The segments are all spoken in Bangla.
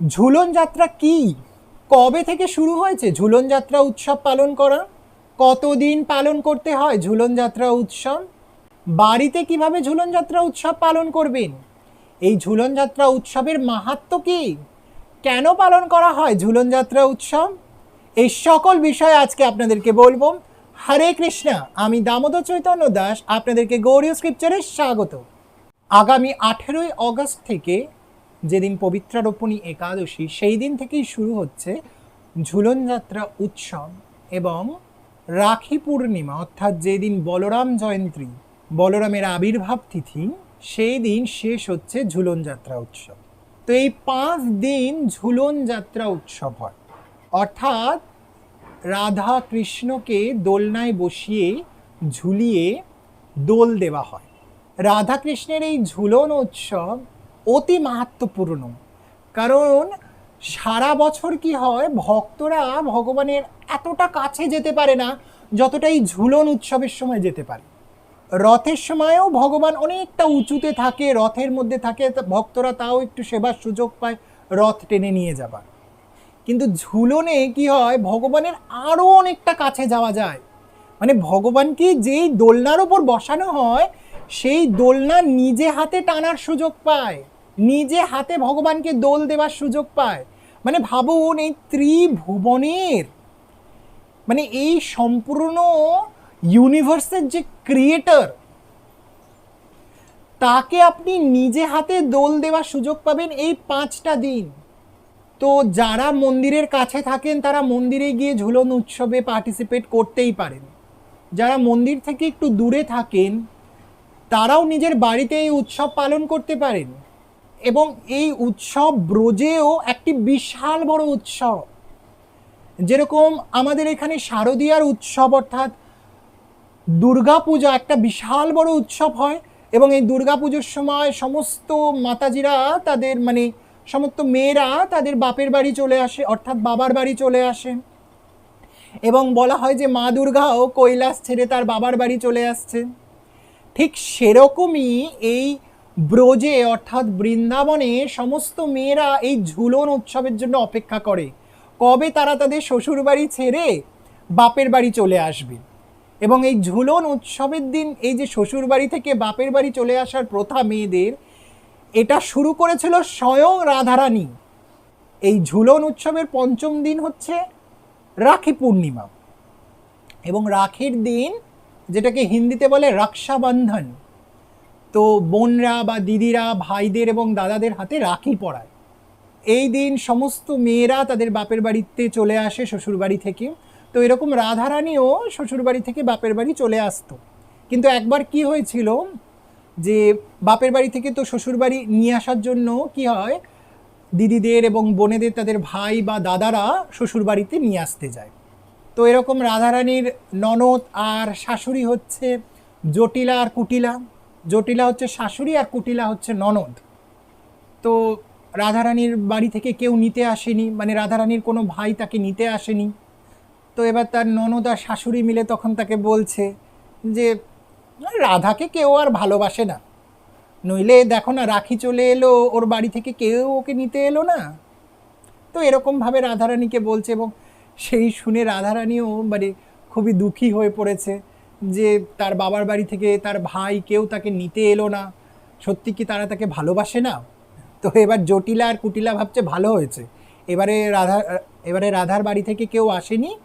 ঝুলন যাত্রা কি? কবে থেকে শুরু হয়েছে ঝুলন যাত্রা উৎসব পালন করা? কতদিন পালন করতে হয় ঝুলন যাত্রা উৎসব? বাড়িতে কীভাবে ঝুলন যাত্রা উৎসব পালন করবেন? এই ঝুলন যাত্রা উৎসবের মাহাত্ম কি? কেন পালন করা হয় ঝুলন যাত্রা উৎসব? এই সকল বিষয় আজকে আপনাদেরকে বলব। হরে কৃষ্ণা, আমি দামোদর চৈতন্য দাস, আপনাদেরকে গৌরীয় স্ক্রিপচারে স্বাগত। আগামী আঠেরোই অগস্ট থেকে যেদিন পবিত্রারোপণী একাদশী সেই দিন থেকেই শুরু হচ্ছে ঝুলন যাত্রা উৎসব এবং রাখি পূর্ণিমা, অর্থাৎ যেদিন বলরাম জয়ন্তী, বলরামের আবির্ভাব তিথি সেই দিন শেষ হচ্ছে ঝুলন যাত্রা উৎসব। তো এই পাঁচ দিন ঝুলন যাত্রা উৎসব হয়। অর্থাৎ রাধা কৃষ্ণকে দোলনায় বসিয়ে, ঝুলিয়ে দোল দেওয়া হয়। রাধা কৃষ্ণের এই ঝুলন উৎসব অতি মাহাত্মপূর্ণ কারণ সারা বছর কি হয়, ভক্তরা ভগবানের এতটা কাছে যেতে পারে না যতটা এই ঝুলন উৎসবের সময় যেতে পারে। রথের সময়ও ভগবান অনেকটা উঁচুতে থাকে, রথের মধ্যে থাকে ভক্তরা তাও একটু সেবার সুযোগ পায়, রথ টেনে নিয়ে যাবার। কিন্তু ঝুলনে কি হয়, ভগবানের আরও অনেকটা কাছে যাওয়া যায়। মানে ভগবানকে যেই দোলনার ওপর বসানো হয়, সেই দোলনা নিজে হাতে টানার সুযোগ পায়। নিজে হাতে ভগবানকে দোল দেওয়ার সুযোগ পায়। মানে ভাবুন, এই ত্রিভুবনের মানে এই সম্পূর্ণ ইউনিভার্সের যে ক্রিয়েটর তাকে আপনি নিজে হাতে দোল দেওয়ার সুযোগ পাবেন এই পাঁচটা দিন। তো যারা মন্দিরের কাছে থাকেন, তারা মন্দিরে গিয়ে ঝুলন উৎসবে পার্টিসিপেট করতেই পারেন। যারা মন্দির থেকে একটু দূরে থাকেন, তারাও নিজের বাড়িতে এই উৎসব পালন করতে পারেন। এবং এই উৎসব ব্রজেও একটি বিশাল বড় উৎসব। যেরকম আমাদের এখানে শারদীয়ার উৎসব অর্থাৎ দুর্গাপূজা একটা বিশাল বড় উৎসব হয় এবং এই দুর্গাপুজোর সময় সমস্ত মাতাজিরা তাদের মানে সমস্ত মেয়েরা তাদের বাপের বাড়ি চলে আসে, অর্থাৎ বাবার বাড়ি চলে আসে। এবং বলা হয় যে মা দুর্গাও কৈলাস ছেড়ে তার বাবার বাড়ি চলে আসছে। ঠিক সেরকমই এই ব্রজে, অর্থাৎ বৃন্দাবনে, সমস্ত মেয়েরা এই ঝুলন উৎসবের জন্য অপেক্ষা করে। কবে তারা তাদের শ্বশুর বাড়ি ছেড়ে বাপের বাড়ি চলে আসবে? এবং এই ঝুলন উৎসবের দিন এই যে শ্বশুর বাড়ি থেকে বাপের বাড়ি চলে আসার প্রথা মেয়েদের, এটা শুরু করেছিল স্বয়ং রাধারানী। এই ঝুলন উৎসবের পঞ্চম দিন হচ্ছে রাখি পূর্ণিমা। এবং রাখির দিন, যেটাকে হিন্দিতে বলে রক্ষাবন্ধন। তো বোনরা বা দিদিরা, ভাইদের এবং দাদাদের হাতে রাখি পরায়। এই দিন সমস্ত মেয়েরা তাদের বাপের বাড়িতে চলে আসে শ্বশুরবাড়ি থেকে। তো এরকম রাধারানীও শ্বশুর বাড়ি থেকে বাপের বাড়ি চলে আসতো। কিন্তু একবার কি হয়েছিল যে বাপের বাড়ি থেকে তো শ্বশুরবাড়ি নিয়ে আসার জন্য কি হয়, দিদিদের এবং বোনেদের তাদের ভাই বা দাদারা শ্বশুরবাড়িতে নিয়ে আসতে যায়। তো এরকম রাধারানীর ননদ আর শাশুড়ি হচ্ছে জটিলা আর কুটিলা। জটিলা হচ্ছে শাশুড়ি আর কুটিলা হচ্ছে ননদ। তো রাধারানীর বাড়ি থেকে কেউ নিতে আসেনি মানে রাধারানীর কোনো ভাই তাকে নিতে আসেনি। তো এবার তার ননদ আর শাশুড়ি মিলে তখন তাকে বলছে যে, রাধাকে কেউ আর ভালোবাসে না। নইলে দেখো না, রাখি চলে এলো, ওর বাড়ি থেকে কেউ ওকে নিতে এলো না। তো এরকমভাবে রাধারানীকে বলছে এবং সেই শুনে রাধারানীও মানে খুবই দুঃখী হয়ে পড়েছে। যে তার বাবার বাড়ি থেকে তার ভাই কেউ তাকে নিতে এলো না। সত্যি কি তারা তাকে ভালোবাসে না? তো এবার জটিলা আর কুটিলা ভাবছে ভালো হয়েছে। এবারে রাধা, এবারে রাধার বাড়ি থেকে কেউ আসেনি।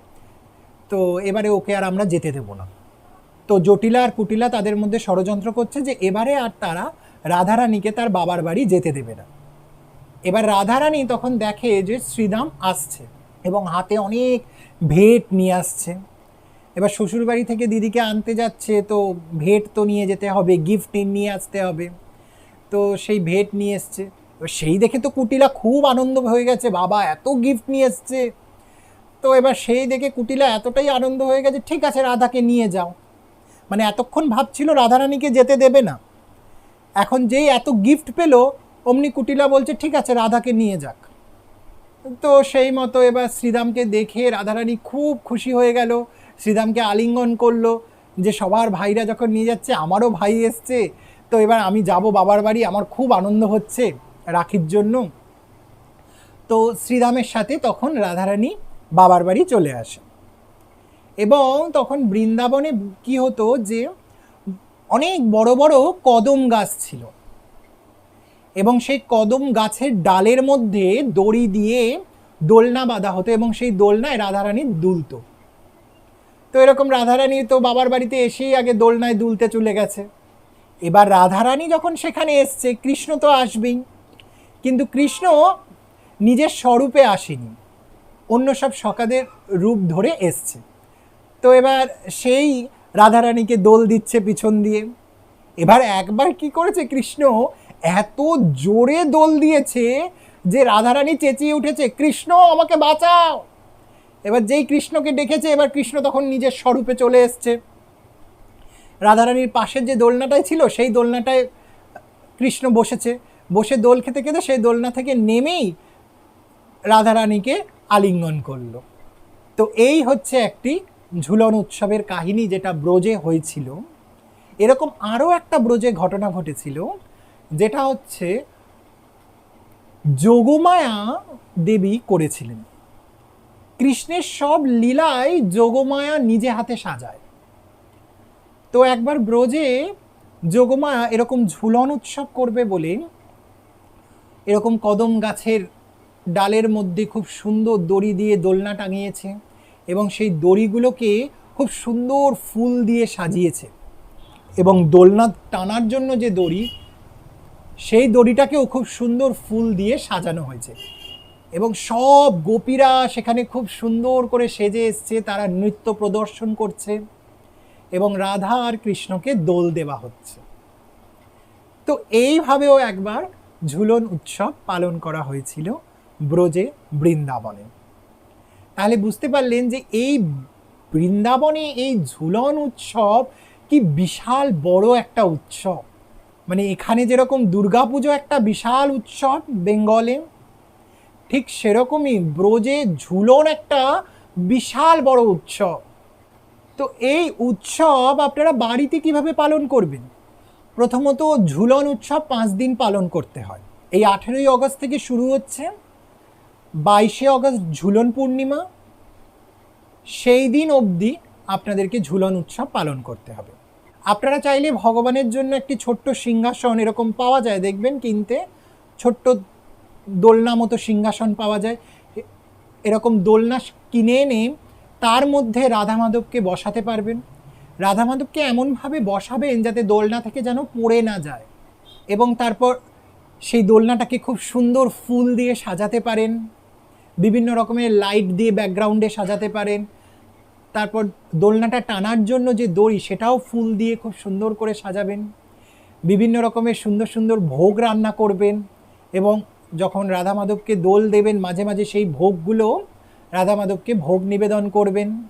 তো এবারে ওকে আর আমরা যেতে দেবো না। তো জটিলা আর কুটিলা তাদের মধ্যে ষড়যন্ত্র করছে যে এবারে আর তারা রাধারানীকে তার বাবার বাড়ি যেতে দেবে না। এবার রাধারানী তখন দেখে যে শ্রীরাম আসছে এবং হাতে অনেক ভেট নিয়ে আসছে। এবার শ্বশুর বাড়ি থেকে দিদিকে আনতে যাচ্ছে, তো ভেট তো নিয়ে যেতে হবে গিফট নিয়ে আসতে হবে। তো সেই ভেট নিয়ে এসছে। এবার সেই দেখে তো কুটিলা খুব আনন্দ হয়ে গেছে, বাবা, এত গিফট নিয়ে এসছে। তো এবার সেই দেখে কুটিলা এতটাই আনন্দ হয়ে গেছে, ঠিক আছে, রাধাকে নিয়ে যাও। মানে এতক্ষণ ভাবছিল রাধারানীকে যেতে দেবে না। এখন যেই এত গিফট পেল, অমনি কুটিলা বলছে, ঠিক আছে, রাধাকে নিয়ে যাক। তো সেই মতো এবার শ্রীরামকে দেখে রাধারানী খুব খুশি হয়ে গেল। শ্রীরামকে আলিঙ্গন করল যে সবার ভাইরা যখন নিয়ে যাচ্ছে, আমারও ভাই এসছে। তো এবার আমি যাব বাবার বাড়ি, আমার খুব আনন্দ হচ্ছে রাখির জন্য। তো শ্রীরামের সাথে তখন রাধারানী বাবার বাড়ি চলে আসে। এবং তখন বৃন্দাবনে কি হতো যে, অনেক বড় বড় কদম গাছ ছিল। এবং সেই কদম গাছের ডালের মধ্যে দড়ি দিয়ে দোলনা বাঁধা হতো এবং সেই দোলনায় রাধারানী দুলতো। তো এরকম রাধারানী তো বাবার বাড়িতে এসেই আগে দোলনায় দুলতে চলে গেছে। এবার রাধারানী যখন সেখানে এসছে, কৃষ্ণ তো আসবেই। কিন্তু কৃষ্ণ নিজের স্বরূপে আসেনি। অন্য সব সকাদের রূপ ধরে এসছে। তো এবার সেই রাধারানীকে দোল দিচ্ছে পিছন দিয়ে। এবার একবার কি করেছে কৃষ্ণ? এত জোরে দোল দিয়েছে যে রাধারানী চেঁচিয়ে উঠেছে, কৃষ্ণ, আমাকে বাঁচাও! এবার যেই কৃষ্ণকে ডেকেছে এবার কৃষ্ণ তখন নিজের স্বরূপে চলে এসছে। রাধারানীর পাশের যে দোলনাটায় ছিল, সেই দোলনাটায় কৃষ্ণ বসেছে। বসে দোল খেতে খেতে সেই দোলনা থেকে নেমেই রাধারানীকে আলিঙ্গন করল। তো এই হচ্ছে একটি ঝুলন উৎসবের কাহিনী যেটা ব্রজে হয়েছিল। এরকম আরও একটা ব্রজে ঘটনা ঘটেছিল, যেটা হচ্ছে যোগমায়া দেবী করেছিলেন। কৃষ্ণের সব লীলায় যোগমায়া নিজে হাতে সাজায়। তো একবার ব্রজে যোগমায়া এরকম ঝুলন উৎসব করবে বলে, এরকম কদম গাছের ডালের মধ্যে খুব সুন্দর দড়ি দিয়ে দোলনা টাঙিয়েছে এবং সেই দড়িগুলোকে খুব সুন্দর ফুল দিয়ে সাজিয়েছে এবং দোলনা টানার জন্য যে দড়ি, সেই দড়িটাকেও খুব সুন্দর ফুল দিয়ে সাজানো হয়েছে। এবং সব গোপীরা সেখানে খুব সুন্দর করে সেজে এসছে, তারা নৃত্য প্রদর্শন করছে এবং রাধা আর কৃষ্ণকে দোল দেওয়া হচ্ছে। তো এইভাবেও একবার ঝুলন উৎসব পালন করা হয়েছিল ব্রজে বৃন্দাবনে। তাহলে বুঝতে পারলেন যে এই বৃন্দাবনে এই ঝুলন উৎসব কি বিশাল বড় একটা উৎসব। মানে এখানে যেরকম দুর্গাপুজো একটা বিশাল উৎসব বেঙ্গলে ঠিক সেরকমই ব্রজে ঝুলন একটা বিশাল বড় উৎসব। তো এই উৎসব আপনারা বাড়িতে কীভাবে পালন করবেন? প্রথমত ঝুলন উৎসব পাঁচ দিন পালন করতে হয়। এই আঠেরোই অগস্ট থেকে শুরু হচ্ছে। বাইশে অগস্ট ঝুলন পূর্ণিমা। সেই দিন অবধি আপনাদেরকে ঝুলন উৎসব পালন করতে হবে। আপনারা চাইলে ভগবানের জন্য একটি ছোট্ট সিংহাসন এরকম পাওয়া যায়, দেখবেন কিনতে। ছোট্ট দোলনা মতো সিংহাসন পাওয়া যায়। এরকম দোলনা কিনে এনে তার মধ্যে রাধা মাধবকে বসাতে পারবেন। রাধা মাধবকে এমনভাবে বসাবেন যাতে দোলনা থেকে যেন পড়ে না যায় এবং তারপর সেই দোলনাটাকে খুব সুন্দর ফুল দিয়ে সাজাতে পারেন। বিভিন্ন রকমের লাইট দিয়ে ব্যাকগ্রাউন্ডে সাজাতে পারেন। তারপর দোলনাটা টানার জন্য যে দড়ি, সেটাও ফুল দিয়ে খুব সুন্দর করে সাজাবেন। বিভিন্ন রকমের সুন্দর সুন্দর ভোগ রান্না করবেন এবং যখন রাধা মাধবকে দোল দেবেন, মাঝে মাঝে সেই ভোগগুলো রাধা মাধবকে ভোগ নিবেদন করবেন।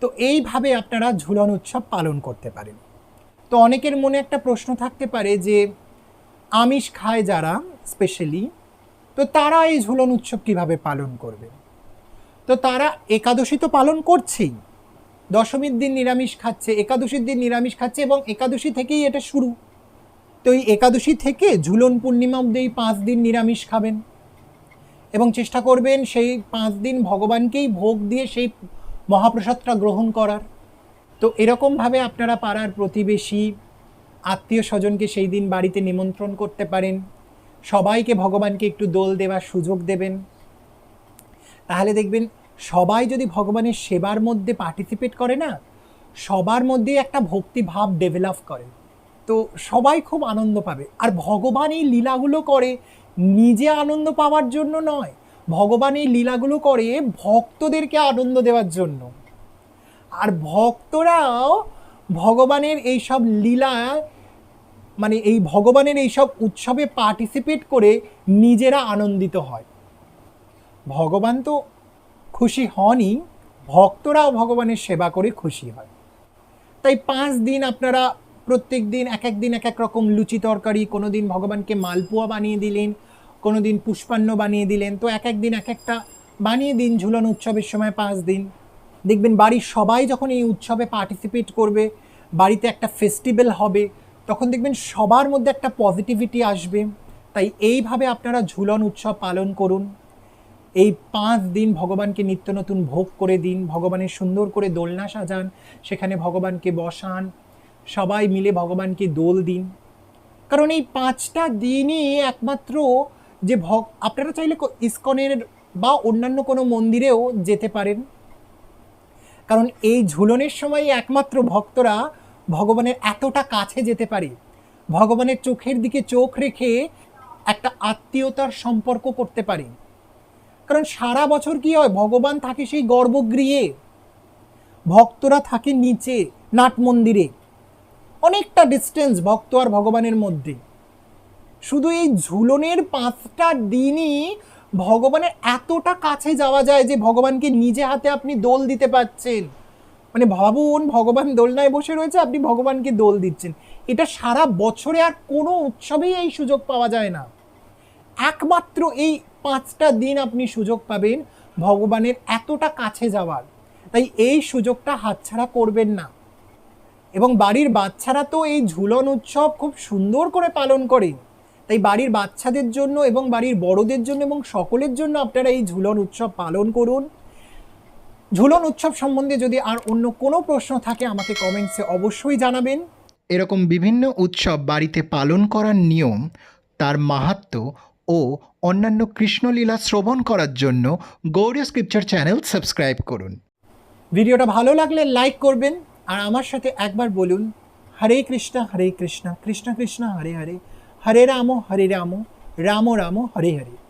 তো এইভাবে আপনারা ঝুলন উৎসব পালন করতে পারেন। তো অনেকের মনে একটা প্রশ্ন থাকতে পারে যে, আমিষ খায় যারা স্পেশালি তো তারা এই ঝুলন উৎসব কীভাবে পালন করবে তো তারা একাদশী তো পালন করছেই। দশমীর দিন নিরামিষ খাচ্ছে, একাদশীর দিন নিরামিষ খাচ্ছে এবং একাদশী থেকেই এটা শুরু। তো এই একাদশী থেকে ঝুলন পূর্ণিমা অব্দি এই পাঁচ দিন নিরামিষ খাবেন। এবং চেষ্টা করবেন সেই পাঁচ দিন ভগবানকেই ভোগ দিয়ে সেই মহাপ্রসাদটা গ্রহণ করার। তো এরকমভাবে আপনারা পাড়ার প্রতিবেশী, আত্মীয় স্বজনকে সেই দিন বাড়িতে নিমন্ত্রণ করতে পারেন। সবাইকে ভগবানকে একটু দোল দেওয়ার সুযোগ দেবেন। তাহলে দেখবেন সবাই যদি ভগবানের সেবার মধ্যে পার্টিসিপেট করে না, সবার মধ্যে একটা ভক্তিভাব ডেভেলপ করে। তো সবাই খুব আনন্দ পাবে। আর ভগবান এই লীলাগুলো করে নিজে আনন্দ পাওয়ার জন্য নয়, ভগবান এই লীলাগুলো করে ভক্তদেরকে আনন্দ দেওয়ার জন্য। আর ভক্তরাও ভগবানের এই সব লীলা মানে এই ভগবানের এই সব উৎসবে পার্টিসিপেট করে নিজেরা আনন্দিত হয়। ভগবান তো খুশি হনই, ভক্তরাও ভগবানের সেবা করে খুশি হয়। তাই পাঁচ দিন আপনারা প্রত্যেক দিন, এক এক দিন, এক এক রকম লুচি তরকারি কোনো দিন ভগবানকে মালপোয়া বানিয়ে দিলেন কোনো দিন পুষ্পান্ন বানিয়ে দিলেন। তো এক এক দিন, এক একটা বানিয়ে দিন ঝুলন উৎসবের সময় পাঁচ দিন। দেখবেন বাড়ির সবাই যখন এই উৎসবে পার্টিসিপেট করবে, বাড়িতে একটা ফেস্টিভ্যাল হবে, তখন দেখবেন সবার মধ্যে একটা পজিটিভিটি আসবে। তাই এইভাবে আপনারা ঝুলন উৎসব পালন করুন। এই পাঁচ দিন ভগবানকে নিত্য নতুন ভোগ করে দিন, ভগবানের সুন্দর করে দোলনা সাজান, সেখানে ভগবানকে বসান সবাই মিলে ভগবানকে দোল দিন। কারণ এই পাঁচটা দিনই একমাত্র যে ভগ আপনারা চাইলে ইসকনের বা অন্যান্য কোনো মন্দিরেও যেতে পারেন। কারণ এই ঝুলনের সময় একমাত্র ভক্তরা ভগবানের এতটা কাছে যেতে পারে। ভগবানের চোখের দিকে চোখ রেখে একটা আত্মীয়তার সম্পর্ক করতে পারে। কারণ সারা বছর কি হয়, ভগবান থাকে সেই গর্ভগৃহে। ভক্তরা থাকে নিচে, নাট মন্দিরে। অনেকটা ডিস্টেন্স ভক্ত আর ভগবানের মধ্যে। শুধু এই ঝুলনের পাঁচটা দিনই ভগবানের এতটা কাছে যাওয়া যায় যে ভগবানকে নিজে হাতে আপনি দোল দিতে পারছেন। মানে ভাবুন, ভগবান দোলনায় বসে রয়েছে, আপনি ভগবানকে দোল দিচ্ছেন। এটা সারা বছরে আর কোনো উৎসবেই এই সুযোগ পাওয়া যায় না। একমাত্র এই পাঁচটা দিন আপনি সুযোগ পাবেন ভগবানের এতটা কাছে যাওয়ার। তাই এই সুযোগটা হাতছাড়া করবেন না। এবং বাড়ির বাচ্চারা তো এই ঝুলন উৎসব খুব সুন্দর করে পালন করে তাই বাড়ির বাচ্চাদের জন্য এবং বাড়ির বড়দের জন্য এবং সকলের জন্য আপনারা এই ঝুলন উৎসব পালন করুন। ঝুলন উৎসব সম্বন্ধে যদি আর অন্য কোনো প্রশ্ন থাকে আমাকে কমেন্টসে অবশ্যই জানাবেন। এরকম বিভিন্ন উৎসব বাড়িতে পালন করার নিয়ম তার মাহাত্ম্য ও অন্যান্য কৃষ্ণলীলা শ্রবণ করার জন্য গৌরীয় স্ক্রিপচার চ্যানেল সাবস্ক্রাইব করুন। ভিডিওটা ভালো লাগলে লাইক করবেন আর আমার সাথে একবার বলুন, হরে কৃষ্ণ হরে কৃষ্ণ কৃষ্ণ কৃষ্ণ, হরে হরে। হরে রাম হরে রাম রাম রাম, হরে হরে।